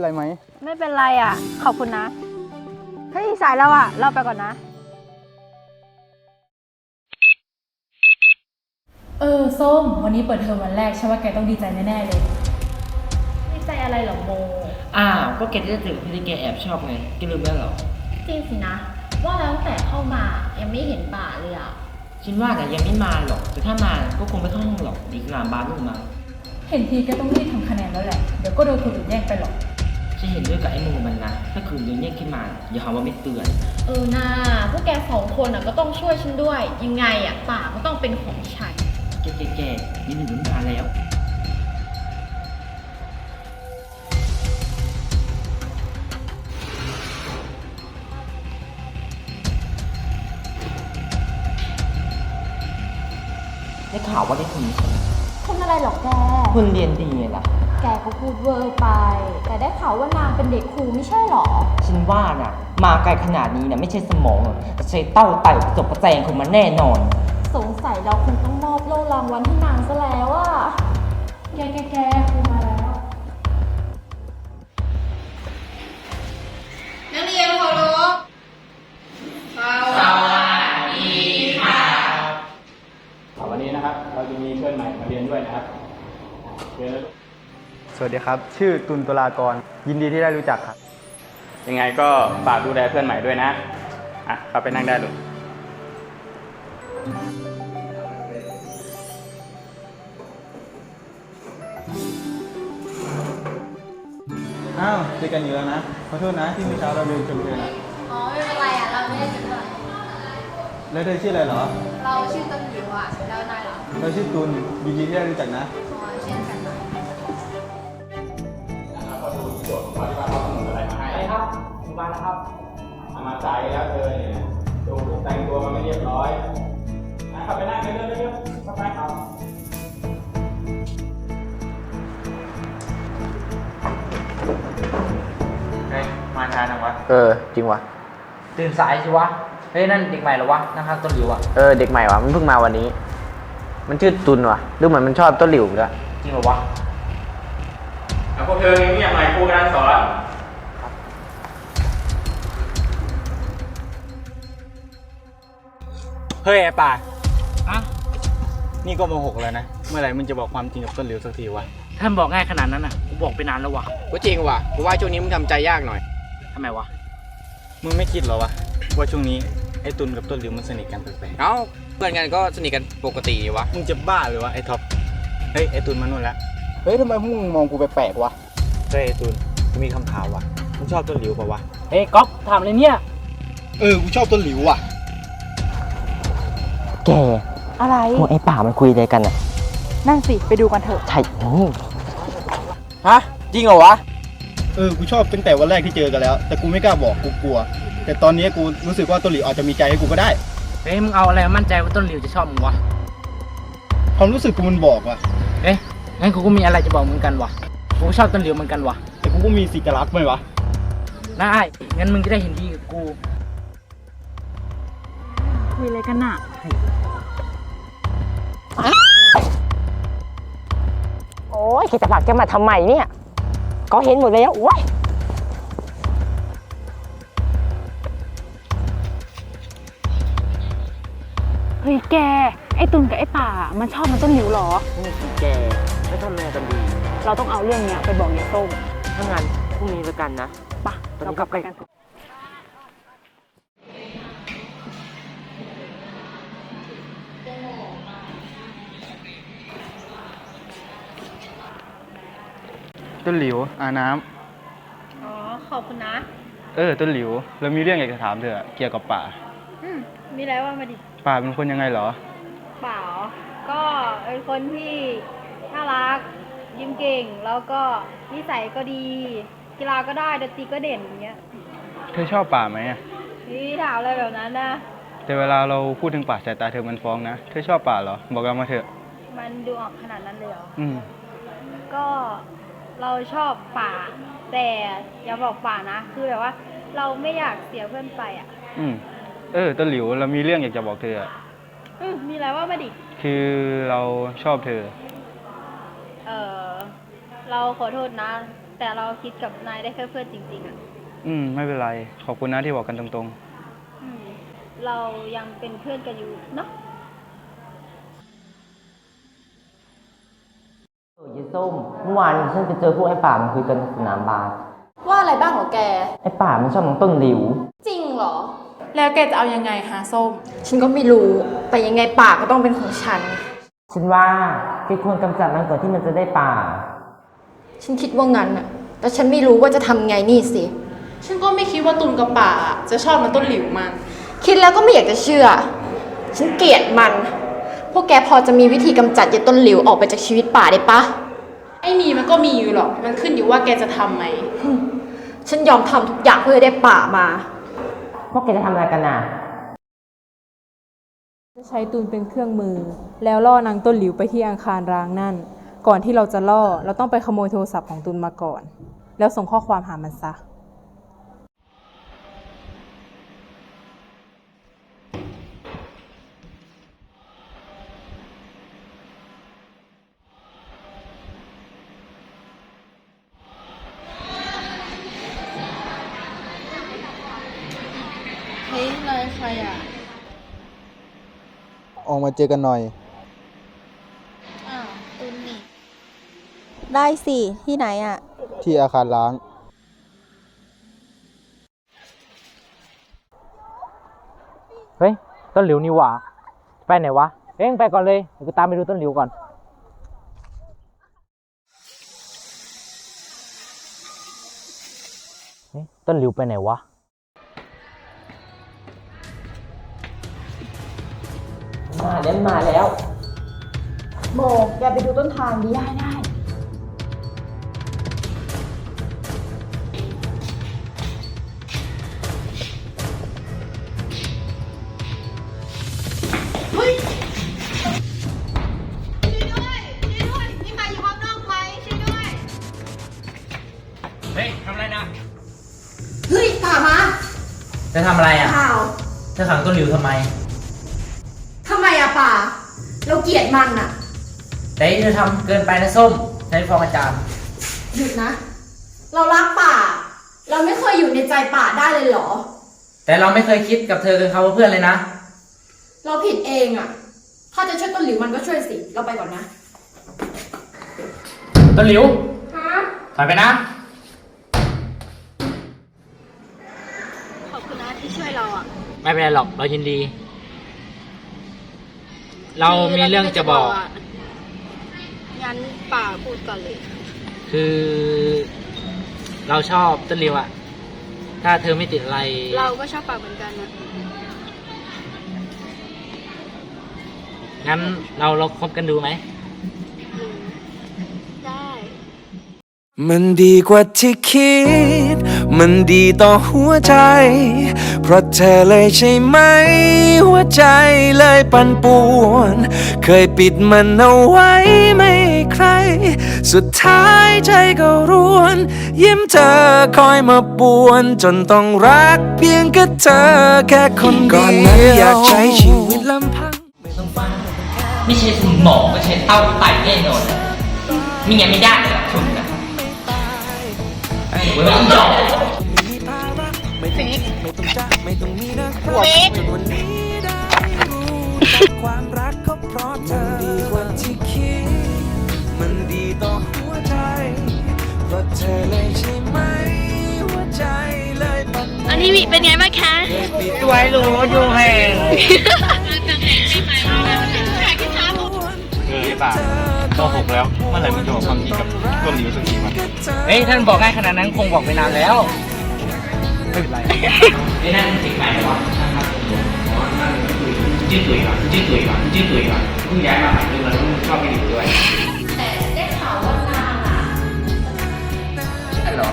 เป็นไรไหม ไม่เป็นไรอะ ขอบคุณนะ เฮ้ยสายแล้วอะ เราไปก่อนนะ เออส้ม วันนี้เปิดเทอมวันแรกใช่ว่าแกต้องดีใจแน่ๆเลย ดีใจอะไรหรอโม อ้าวก็แกจะถึงที่แกแอบชอบไงแกลืมแล้วเหรอ จริงสินะ ว่าแล้วตั้งแต่เข้ามายังไม่เห็นป่าเลยอะฉันว่าแต่ยังไม่มาหรอก แต่ถ้ามาก็คงไม่เข้าห้องหรอกอีกหลามบ้านนู่นมา เห็นทีแกต้องรีบทำคะแนนแล้วแหละ เดี๋ยวก็โดนคนอื่นแย่งไปหรอก ฉันเห็นด้วยกับไอ้โมมันนะ ถ้าคืนโดนแย่งขึ้นมาอย่าหาว่าไม่เตือน เออนาพวกแกสองคนอะก็ต้องช่วยฉันด้วย ยังไงอะป่าก็ต้องเป็นของฉัน แกแกแกนี่หนึ่งมันมาแล้ว ได้ข่าวว่าได้ทุนใช่ไหมคุณอะไรหรอกแก คุณเรียนดีไงล่ะ แกก็พูดเวอร์ไป แต่ได้ข่าวว่านางเป็นเด็กครูไม่ใช่หรอ ฉันว่าน่ะ มาไกลขนาดนี้นะไม่ใช่สมองหรอกแต่ใช้เต้าไต่ประจบประแจงของมันแน่นอน สงสัยเราคงต้องมอบโล่รางวัลให้นางซะแล้วอะแกแกแกครูมาแล้ว สวัสดีครับ ชื่อตุลตุลากร ยินดีที่ได้รู้จักครับ ยังไงก็ฝากดูแลเพื่อนใหม่ด้วยนะ อะเข้าไปนั่งได้เลยอ้าวเจอกันอยู่แล้วนะ ขอโทษนะที่เมื่อเช้าเราลืมชมเธอนะอ๋อไม่เป็นไรอะเราไม่ได้จะด้วยแล้วเธอชื่ออะไรเหรอ เราชื่อต้นหลิวอะแล้วนายเหรอเราชื่อตุลยินดีที่ได้รู้จักนะ มาแล้วครับมาสายแล้วเธอเนี่ยดูแต่งตัวมาไม่เรียบร้อยนะครับไปนั่งกันเรื่อยๆเข้าไปครับเฮ้ยมาช้าจังวะเออ จริงวะตื่นสายสิวะ เฮ้ยนั่นเด็กใหม่เหรอวะนั่งข้างต้นหลิวอะเออเด็กใหม่วะมันเพิ่งมาวันนี้ มันชื่อตุนวะดูเหมือนมันชอบต้นหลิวด้วยจริงเหรอวะแล้วพวกเธอเงียบๆหน่อยครูกำลังสอน ฮ้ยไอ้ป่าอะนี่ก็โมหกแล้วนะ เมื่อไหร่มึงจะบอกความจริงกับต้นหลิวสักทีวะถ้าบอกง่ายขนาดนั้นอะกูบอกไปนานแล้ววะก็จริงว่ะกูว่าช่วงนี้มึงทำใจยากหน่อย ทำไมวะ มึงไม่คิดเหรอวะ ว่าช่วงนี้ไอ้ตุนกับต้นหลิวมันสนิทกันแปลกเอ้าเพื่อนกันก็สนิทกันปกติดีวะ ๆมึงจะบ้าหรือวะไอ้ท็อป เฮ้ยไอ้ตุนมานู่นแล้วเฮ้ยทำไมพวกมึงมองกูแปลกๆวะ เฮ้ยไอ้ตุนกูมีคำถามวะมึงชอบต้นหลิวปะวะ เฮ้ยก๊อฟถามเลยเนี่ย เออ กูชอบต้นหลิวว่ะ แกอะไร พวกไอ้ป่ามันคุยอะไรกันอะนั่นสิ ไปดูกันเถอะ ใช่อืมฮะ จริงเหรอวะ เออ กูชอบตั้งแต่วันแรกที่เจอกันแล้ว แต่กูไม่กล้าบอก กูกลัว แต่ตอนนี้กูรู้สึกว่าต้นหลิวอาจจะมีใจให้กูก็ได้ เฮ้ยมึงเอาอะไรมามั่นใจว่าต้นหลิวจะชอบมึงวะ ความรู้สึกกูมันบอกว่ะ เอ๊ะงั้นกูก็มีอะไรจะบอกมึงกันวะกูก็ชอบต้นหลิวเหมือนกันวะแต่กูก็มีสิทธิ์จะรักไหมวะได้งั้นมึงจะได้เห็นดีกับกู คุยอะไรกันน่ะ โอ้ยคิดจะผลักแกมาทำไมเนี่ยก็เห็นหมดแล้วว้ยเฮ้ยแก ไอ้ตุนกับไอ้ป่า มันชอบมันต้นหลิวเหรอ นี่สิแกไม่ทำอะไรกันดี เราต้องเอาเรื่องเนี้ยไปบอกยายส้มถ้างั้นพรุ่งนี้แล้วกันนะปะเรากลับไปกัน ต้นหลิวอาน้อ๋อ ขอบคุณนะำเออ ต้นหลิว เรามีเรื่องอยากจะถามเธอเกี่ยวกับป่า อืม มีอะไรว่ามาดิป่าเป็นคนยังไงเหรอ เปล่า ก็เป็นคนที่น่ารัก ยิ้มเก่ง แล้วก็นิสัยก็ดี กีฬาก็ได้ดนตรีก็เด่นอย่างเงี้ยเธอชอบป่าไหมอะนี่ถามอะไรแบบนั้นนะ แต่เวลาเราพูดถึงป่าสายตาเธอมันฟ้องนะ เธอชอบป่าเหรอ บอกเรามาเถอะ มันดูออกขนาดนั้นเลยเหรอ อืม ก็ เราชอบป่า แต่อย่าบอกป่านะ คือแบบว่า เราไม่อยากเสียเพื่อนไปอะอืมเออต้นหลิวเรามีเรื่องอยากจะบอกเธออะอืมมีอะไรว่ามาดิคือเราชอบเธอ เออเราขอโทษนะ แต่เราคิดกับนายได้แค่เพื่อนจริง ๆอะอืม ไม่เป็นไร ขอบคุณนะที่บอกกันตรงอืมเรายังเป็นเพื่อนกันอยู่เนาะ เออเยาย ส้มเมื่อวานฉันไปเจอพวกไอ้ป่ามันคุยกันในสนามบาสว่าอะไรบ้างเหรอแก ไอ้ป่ามันชอบน้องต้นหลิว จริงเหรอ แล้วแกจะเอายังไงหาส้ม ฉันก็ไม่รู้ แต่ยังไงปากก็ต้องเป็นของฉัน ฉันว่าแกควรกำจัดมันก่อนที่มันจะได้ป่า ฉันคิดว่างั้นอะแต่ฉันไม่รู้ว่าจะทำไงนี่สิ ฉันก็ไม่คิดว่าตุนกับป่าจะชอบมันต้นหลิวมัน คิดแล้วก็ไม่อยากจะเชื่อ ฉันเกลียดมัน พวกแกพอจะมีวิธีกำจัดยายต้นหลิวออกไปจากชีวิตป่าได้ปะ ไอ้มีมันก็มีอยู่หรอก มันขึ้นอยู่ว่าแกจะทำไหม ฉันยอมทำทุกอย่างเพื่อให้ได้ป่ามา พวกแกจะทำอะไรกันน่ะ จะใช้ตูนเป็นเครื่องมือ แล้วล่อนางต้นหลิวไปที่อังคารร้างนั่น ก่อนที่เราจะล่อ เราต้องไปขโมยโทรศัพท์ของตูนมาก่อน แล้วส่งข้อความหามันซะ เฮ้ยนาย ใครอะ ออกมาเจอกันหน่อย อ้าวตุนนี่ ได้สิ ที่ไหนอะ ที่อาคารล้าง เฮ้ย ต้นหลิวนี่หว่า ไปไหนวะ เอ้งไปก่อนเลยเดี๋ยวกูตามไปดูต้นหลิวก่อน เฮ้ยต้นหลิวไปไหนวะ มาแล้วมาแล้ว โมแกไปดูต้นทางดีได้ได้ เฮ้ยทำอะไรนะ เฮ้ยป่ามา จะทำอะไรอะ ข่าวจะขังต้นหลิวทำไมทำไมอะป่า เราเกลียดมันอะแต่เธอทำเกินไปนะส้มใช้ฟ้องอาจารย์ หยุดนะ เรารักป่า เราไม่เคยอยู่ในใจป่าได้เลยเหรอ แต่เราไม่เคยคิดกับเธอเป็นเขาว่าเพื่อนเลยนะ เราผิดเองอะถ้าจะช่วยต้นหลิวมันก็ช่วยสิ เราไปก่อนนะ ต้นหลิวถอยไปนะ ขอบคุณนะที่ช่วยเราอะ ไม่เป็นไรหรอก เรายินดี เรามีเรื่องจะบอก งั้นป่าพูดก่อนเลย คือ เราชอบต้นหลิวอะถ้าเธอไม่ติดอะไร เราก็ชอบป่าเหมือนกันนะงั้นเราเราคบกันดูไหม ได้ มันดีกว่าที่คิด มันดีต่อหัวใจ เพราะเธอเลยใช่ไหม หัวใจเลยปั่นป่วน เคยปิดมันเอาไว้ไม่ให้ใคร สุดท้ายใจก็ร่วน ยิ้มเธอคอยมาป่วน จนต้องรักเพียงแค่เธอแค่คนเดียวก่อนนั้นอยากใช้ชีวิตลำพังไม่ใช่สมองก็ใช้เต้าไต่แน่นอนมีไงไม่ได้เลยอะคุณนะไม่ต้องยอมไม่ ต้องคิดไม่ต้องจ้าไม่ต้องมีนะครับจนวันนี้ได้รู้จักความรักก็เพราะเธอมันดีกว่าที่คิด มันดีต่อหัวใจ เพราะเธอเลยใช่ไหมหัวใจเลยปั่นอันนี้เป็นไงบ้างคะสวยหรูดูแพงๆเออไอ้ป่าโตหกแล้วเมื่อไหร่มึงจะบอกความจริงกับต้นหลิวสักทีวะเฮ้ยท่านบอกง่ายขนาดนั้นคงบอกไปนานแล้ว ไม่เป็นไรไอ้นั่นจริงไหมว่าช่างภาพตัวผมว่านั่นก็คืยจื้อตุ๋ยก่อนจิ้มตุ๋ยก่อนจิ้มตุ๋ยก่อนเพิ่งย้ายมาใหม่ด้วยแล้วชอาไปอยู่ด้วยแต่ได้ข่าวว่านางอะใช่หรอ